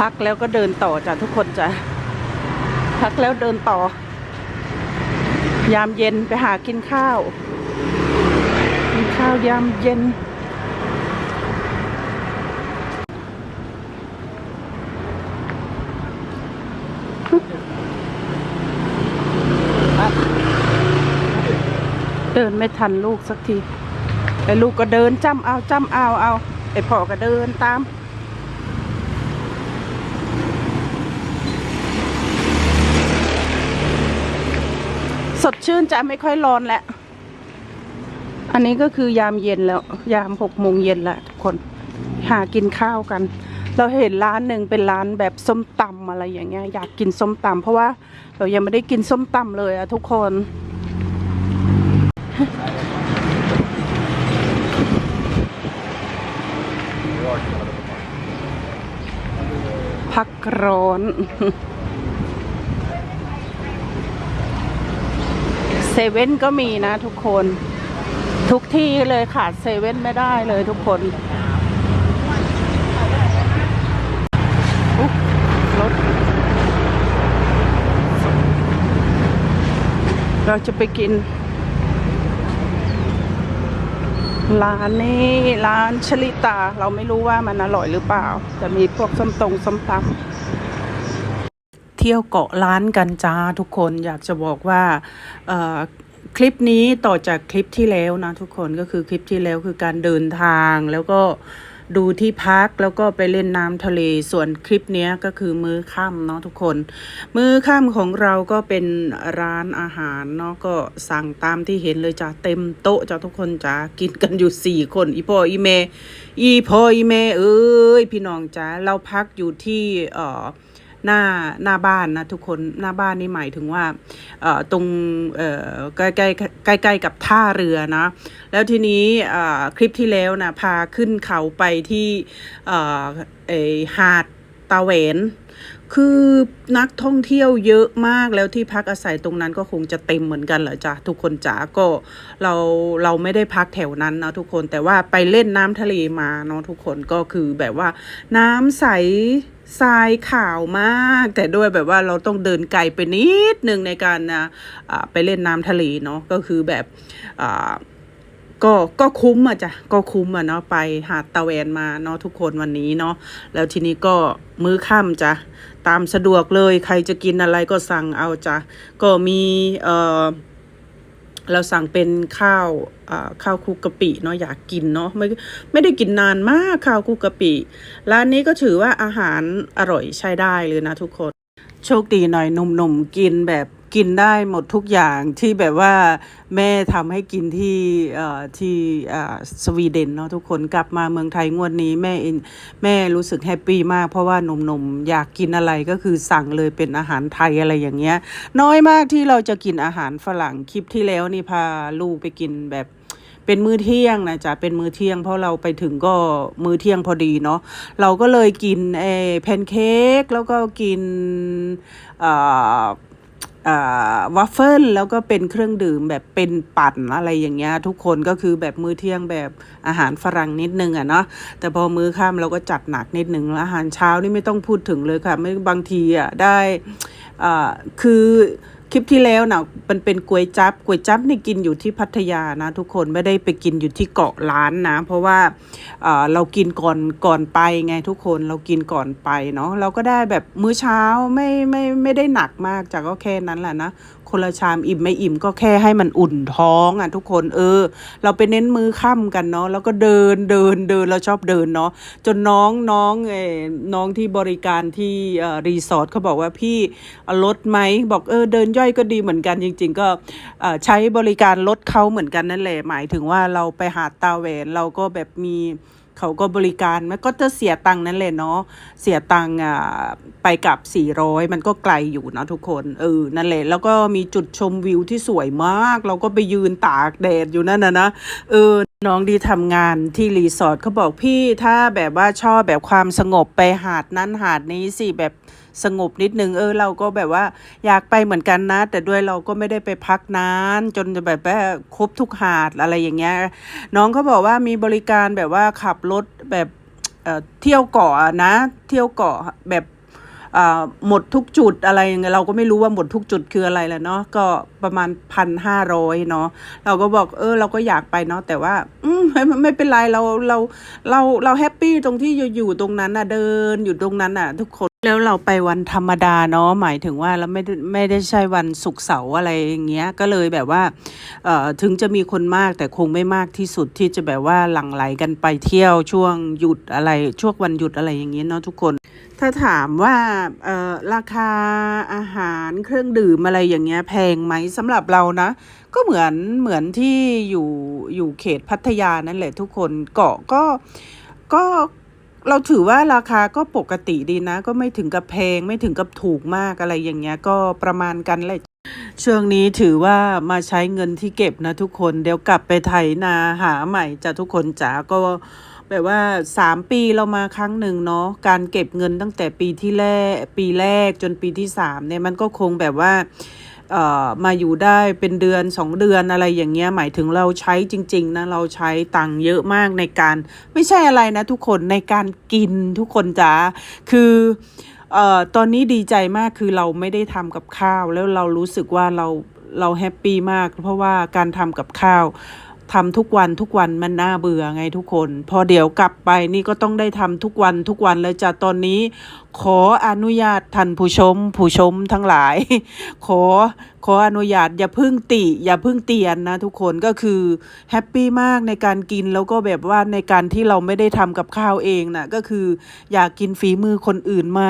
พักแล้วก็เดินต่อจ้ะทุกคนจ้ะพักแล้วเดินต่อ ยามเย็นไปหากินข้าว กินข้าวยามเย็น เดินไม่ทันลูกสักทีไอ้ลูกก็เดินจ้ำเอาจ้ำเอาเอาไอ้พ่อก็เดินตาม ดชื่นจะไม่ค่อยร้อนแล้วอันนี้ก็คือยามเย็นแล้ว ยามหกโมงเย็นแล้วทุกคน หากินข้าวกัน เราเห็นร้านหนึ่งเป็นร้านแบบส้มตำอะไรอย่างเงี้ย อยากกินส้มตำเพราะว่าเรายังไม่ได้กินส้มตำเลยอะทุกคน พักร้อน เซเว่นก็มีนะทุกคน ทุกที่เลยขาดเซเว่นไม่ได้เลยทุกคนอุ๊ยรถเราจะไปกิน ร้านนี้ร้านชลิตา เราไม่รู้ว่ามันอร่อยหรือเปล่า แต่มีพวกส้มตรงส้มตำ เที่ยวเกาะร้านกันจ้าทุกคนอยากจะบอกว่าคลิปนี้ต่อจากคลิปที่แล้วนะทุกคนก็คือคลิปที่แล้วคือการเดินทางแล้วก็ดูที่พักแล้วก็ไปเล่นน้ำทะเลส่วนคลิปเนี้ยก็คือมื้อค่ำเนาะทุกคน มื้อค่ำของเราก็เป็นร้านอาหารเนาะก็สั่งตามที่เห็นเลยจ้ะเต็มโต๊ะจ้ะทุกคนจ้ะกินกันอยู่สี่คนอีพ่ออีเม อีพ่ออีเมเอ้ยพี่น้องจ้ะเราพักอยู่ที่เอ่อ หน้าหน้าบ้านนะทุกคนหน้าบ้านนี่หมายถึงว่าเอ่อตรงเอ่อใกล้ใกล้ใกล้ใกล้กับท่าเรือนะแล้วทีนี้คลิปที่แล้วนะพาขึ้นเขาไปที่เออหาดตาแหวน คือนักท่องเที่ยวเยอะมากแล้วที่พักอาศัยตรงนั้นก็คงจะเต็มเหมือนกันเหรอจ๊ะทุกคนจ๋าก็เราเราไม่ได้พักแถวนั้นนะทุกคนแต่ว่าไปเล่นน้ำทะเลมาเนาะทุกคนก็คือแบบว่า น้ำใสทรายขาวมาก แต่ด้วยแบบว่าเราต้องเดินไกลไปนิดนึงในการนะอ่าไปเล่นน้ำทะเลเนาะก็คือแบบอ่า ก็ก็คุ้มอะจ้ะก็คุ้มอะเนาะไปหาดตะแวนมาเนาะทุกคนวันนี้เนาะแล้วทีนี้ก็มื้อค่ำจ้ะตามสะดวกเลยใครจะกินอะไรก็สั่งเอาจ้ะก็มีเอ่อเราสั่งเป็นข้าวอ่าข้าวคุกกะปิเนาะอยากกินเนาะไม่ไม่ได้กินนานมากข้าวคุกกะปิร้านนี้ก็ถือว่าอาหารอร่อยใช้ได้เลยนะทุกคน โชคดีหน่อยหนุ่มๆกินแบบ กินได้หมดทุกอย่างที่แบบว่าแม่ทำให้กินที่อ่อที่อ่อสวีเดนเนาะทุกคนกลับมาเมืองไทยงวดนี้แม่เองแม่รู้สึกแฮปปี้มากเพราะว่าหนุ่มๆอยากกินอะไรก็คือสั่งเลยเป็นอาหารไทยอะไรอย่างเงี้ย น้อยมากที่เราจะกินอาหารฝรั่งคลิปที่แล้วนี่พาลูกไปกินแบบเป็นมื้อเที่ยงนะจ๊ะเป็นมื้อเที่ยงเพราะเราไปถึงก็มื้อเที่ยงพอดีเนาะเราก็เลยกินเออแพนเค้กแล้วก็กินอ่อเอ่อ วัฟเฟิลแล้วก็เป็นเครื่องดื่มแบบเป็นปั่นอะไรอย่างเงี้ยทุกคนก็คือแบบมื้อเที่ยงแบบอาหารฝรั่งนิดนึงอะเนาะแต่พอมื้อค่ำเราก็จัดหนักนิดนึงแล้วอาหารเช้านี่ไม่ต้องพูดถึงเลยค่ะไม่บางทีอะได้คือ คลิปที่แล้วนะมันเป็นก๋วยจับก๋วยจับนี่กินอยู่ที่พัทยานะ ทุกคนไม่ได้ไปกินอยู่ที่เกาะล้านนะ เพราะว่าเออเรากินก่อนก่อนไปไงทุกคนเรากินก่อนไปเนาะเราก็ได้แบบมื้อเช้าไม่ไม่ไม่ได้หนักมากจากก็แค่นั้นแหละนะคนละชามอิ่มไม่อิ่มก็แค่ให้มันอุ่นท้องอะทุกคนเออ เราไปเน้นมือค่ำกันเนาะแล้วก็เดินเดินเดินเราชอบเดินเนาะจนน้องน้องเออน้องที่บริการที่รีสอร์ทเขาบอกว่าพี่เอารถไหมบอกเออเดินยอยก็ดีเหมือนกันจริง ๆ ก็ใช้บริการรถเขาเหมือนกันนั่นแหละหมายถึงว่าเราไปหาดตาแหวนเราก็แบบมีเขาก็บริการมันก็จะเสียตังค์นั่นแหละเนาะเสียตังค์อะไปกับ 400 มันก็ไกลอยู่เนาะทุกคนเออนั่นแหละแล้วก็มีจุดชมวิวที่สวยมาก เราก็ไปยืนตากแดดอยู่นั่นนะนะเออน้องดีทำงานที่รีสอร์ทเขาบอกพี่ถ้าแบบว่าชอบแบบความสงบไปหาดนั้นหาดนี้สิแบบสงบนิดนึงเออเราก็แบบว่าอยากไปเหมือนกันนะ แต่ด้วยเราก็ไม่ได้ไปพักนาน จนจะแบบว่าครบทุกหาดอะไรอย่างเงี้ยน้องเขาบอกว่ามีบริการแบบว่าขับรถแบบเอ่อเที่ยวเกาะนะ เที่ยวเกาะแบบอ่าหมดทุกจุดอะไรยังไงเราก็ไม่รู้ว่าหมดทุกจุดคืออะไรแหละเนาะก็ประมาณพันห้าร้อยเนาะเราก็บอกเออเราก็อยากไปเนาะแต่ว่าอืมไม่ไม่เป็นไรเราเราเราเราแฮปปี้ตรงที่อยู่อยู่ตรงนั้นน่ะเดินอยู่ตรงนั้นน่ะ ทุกคน แล้วเราไปวันธรรมดาเนาะหมายถึงว่าเราไม่ได้ไม่ได้ใช่วันศุกร์เสาร์อะไรอย่างเงี้ยก็เลยแบบว่าเอ่อถึงจะมีคนมากแต่คงไม่มากที่สุดที่จะแบบว่าหลั่งไหลกันไปเที่ยวช่วงหยุดอะไรช่วงวันหยุดอะไรอย่างเงี้ยเนาะทุกคน ถ้าถามว่าเอ่อราคาอาหารเครื่องดื่มอะไรอย่างเงี้ยแพงไหมสำหรับเรานะ ก็เหมือนเหมือนที่อยู่อยู่เขตพัทยานั่นแหละทุกคนเกาะก็ก็ เราถือว่าราคาก็ปกติดีนะ ก็ไม่ถึงกับแพงไม่ถึงกับถูกมากอะไรอย่างเงี้ย ก็ประมาณกันแหละช่วงนี้ถือว่ามาใช้เงินที่เก็บนะทุกคนเดี๋ยวกลับไปไถนาหาใหม่จะทุกคนจ๋าก็แบบว่าสามปีเรามาครั้งหนึ่งเนาะการเก็บเงินตั้งแต่ปีที่แรกปีแรกจนปีที่สามเนี่ยมันก็คงแบบว่า มาอยู่ได้เป็นเดือนสองเดือนอะไรอย่างเงี้ยหมายถึงเราใช้จริง ๆนะเราใช้ตังค์เยอะมากในการ ไม่ใช่อะไรนะทุกคนในการกินทุกคนจ้าคือเอ่อตอนนี้ดีใจมากคือเราไม่ได้ทำกับข้าว แล้วเรารู้สึกว่าเราเราแฮปปี้มาก เพราะว่าการทำกับข้าว ทำทุกวันทุกวันมันน่าเบื่อไงทุกคน พอเดี๋ยวกลับไปนี่ก็ต้องได้ทำทุกวันทุกวันเลยจ้ะตอนนี้ ขออนุญาตท่านผู้ชม ผู้ชมทั้งหลาย ขอขออนุญาตอย่าพึ่งติ อย่าพึ่งเตียนนะทุกคนก็คือแฮปปี้มากในการกินแล้วก็แบบว่าในการที่เราไม่ได้ทำกับข้าวเองนะก็คืออยากกินฝีมือคนอื่นมา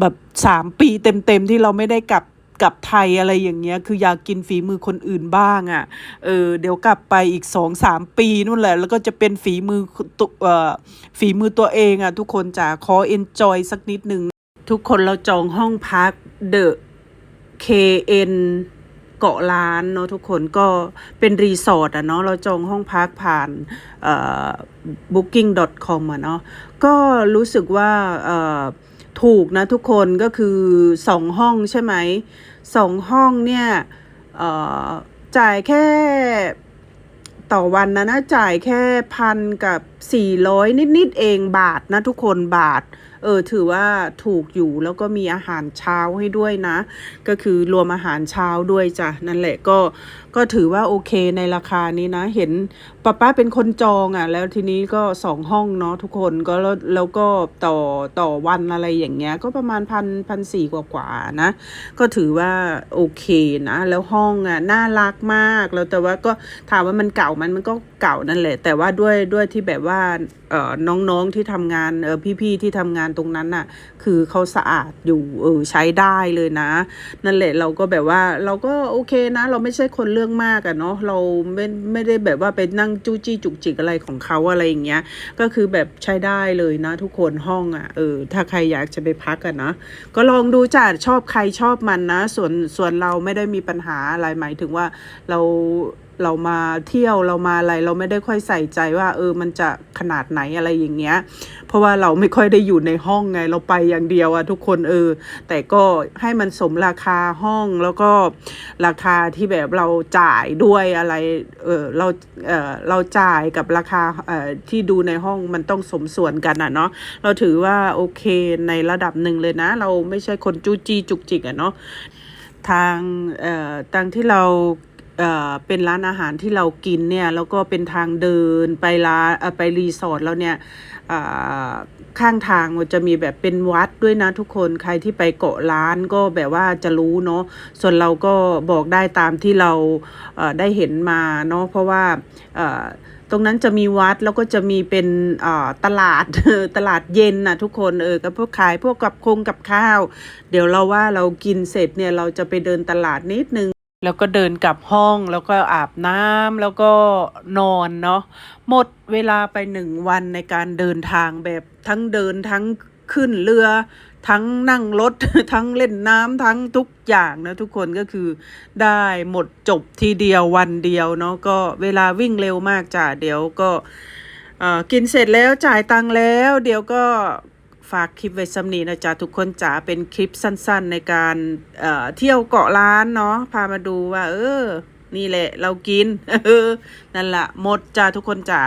แบบสามปีเต็มๆที่เราไม่ได้กลับ กับไทยอะไรอย่างเงี้ย คืออยากกินฝีมือคนอื่นบ้างอะ่ะ เออ เดี๋ยวกลับไปอีกสองสามปีนู่นแหละ แล้วก็จะเป็นฝีมือตัวเอ่อฝีมือตัวเองอะ่ะ ทุกคนจ๋าขอเอนจอยสักนิดหนึ่ง ทุกคนเราจองห้องพักเดอะ KN เกาะล้านเนาะทุกคนก็เป็นรีสอร์ทอะเนาะเราจองห้องพักผ่านอ่อ booking.com อะเนาะก็รู้สึกว่า ถูกนะทุกคนก็คือสองห้องใช่ไหมสองห้องเนี่ยจ่ายแค่ต่อวันนะนะจ่ายแค่พันกับสี่ร้อยนิด ๆ เองบาทนะทุกคนบาท เออ ถือว่าถูกอยู่แล้วก็มีอาหารเช้าให้ด้วยนะ ก็คือรวมอาหารเช้าด้วยจ้ะ นั่นแหละก็ก็ถือว่าโอเคในราคานี้นะ เห็นป้าป้าเป็นคนจองอะ แล้วทีนี้ก็สองห้องเนาะทุกคนก็แล้วแล้วก็ต่อต่อวันอะไรอย่างเงี้ย ก็ประมาณพันพันสี่กว่ากว่านะ ก็ถือว่าโอเคนะ แล้วห้องอะน่ารักมากแล้วแต่ว่าก็ถามว่ามันเก่ามันมันก็เก่านั่นแหละ แต่ว่าด้วยด้วยที่แบบว่าเอ่อน้องๆที่ทำงานพี่ๆที่ทำงานตรงนั้นน่ะ คือเขาสะอาดอยู่เออใช้ได้เลยนะ นั่นแหละเราก็แบบว่าเราก็โอเคนะ เราไม่ใช่คนเรื่องมากอะเนาะเราไม่ไม่ได้แบบว่าไปนั่งจู้จี้จุกจิกอะไรของเขาอะไรอย่างเงี้ยก็คือแบบใช้ได้เลยนะ ทุกคนห้องอะเออถ้าใครอยากจะไปพักอะนะก็ลองดูจ้ะชอบใครชอบมันนะ ส่วนส่วนเราไม่ได้มีปัญหาอะไรหมายถึงว่าเรา เรามาเที่ยวเรามาอะไร เราไม่ได้ค่อยใส่ใจว่า เออมันจะขนาดไหนอะไรอย่างเงี้ย เพราะว่าเราไม่ค่อยได้อยู่ในห้องไง เราไปอย่างเดียวอะทุกคนเออ แต่ก็ให้มันสมราคาห้องแล้วก็ราคาที่แบบเราจ่ายด้วยอะไร เออเราเออเราจ่ายกับราคาเอ่อที่ดูในห้องมันต้องสมส่วนกันอะเนาะเราถือว่าโอเคในระดับหนึ่งเลยนะ เราไม่ใช่คนจู้จี้จุกจิกอะเนาะทางเอ่อทางที่เรา เป็นร้านอาหารที่เรากินเนี่ยแล้วก็เป็นทางเดินไปร้านไปรีสอร์ทแล้วเนี่ยข้างทางมันจะมีแบบเป็นวัดด้วยนะทุกคนใครที่ไปเกาะร้านก็แบบว่าจะรู้เนาะส่วนเราก็บอกได้ตามที่เราเอ่อได้เห็นมาเนาะเพราะว่าตรงนั้นจะมีวัดแล้วก็จะมีเป็นตลาดตลาดเย็นนะทุกคนเออกับพวกขายพวกกับคงกับข้าว เดี๋ยวเราว่าเรากินเสร็จเนี่ยเราจะไปเดินตลาดนิดนึง แล้วก็เดินกลับห้องแล้วก็อาบน้ำแล้วก็นอนเนาะหมดเวลาไปหนึ่งวันในการเดินทางแบบทั้งเดินทั้งขึ้นเรือ ทั้งนั่งรถ ทั้งเล่นน้ำทั้งทุกอย่างนะทุกคนก็คือได้หมดจบทีเดียววันเดียวเนาะก็เวลาวิ่งเร็วมากจ้ะเดี๋ยวก็กินเสร็จแล้วจ่ายตังค์แล้ว เดี๋ยวก็ ฝากคลิปไว้สำนีนะจ๊ะทุกคนจ๋าเป็นคลิปสั้นๆในการเอ่อเที่ยวเกาะล้านเนาะพามาดูว่า เออ นี่แหละ เรากิน เออนั่นแหละหมดจ้าทุกคนจ๋า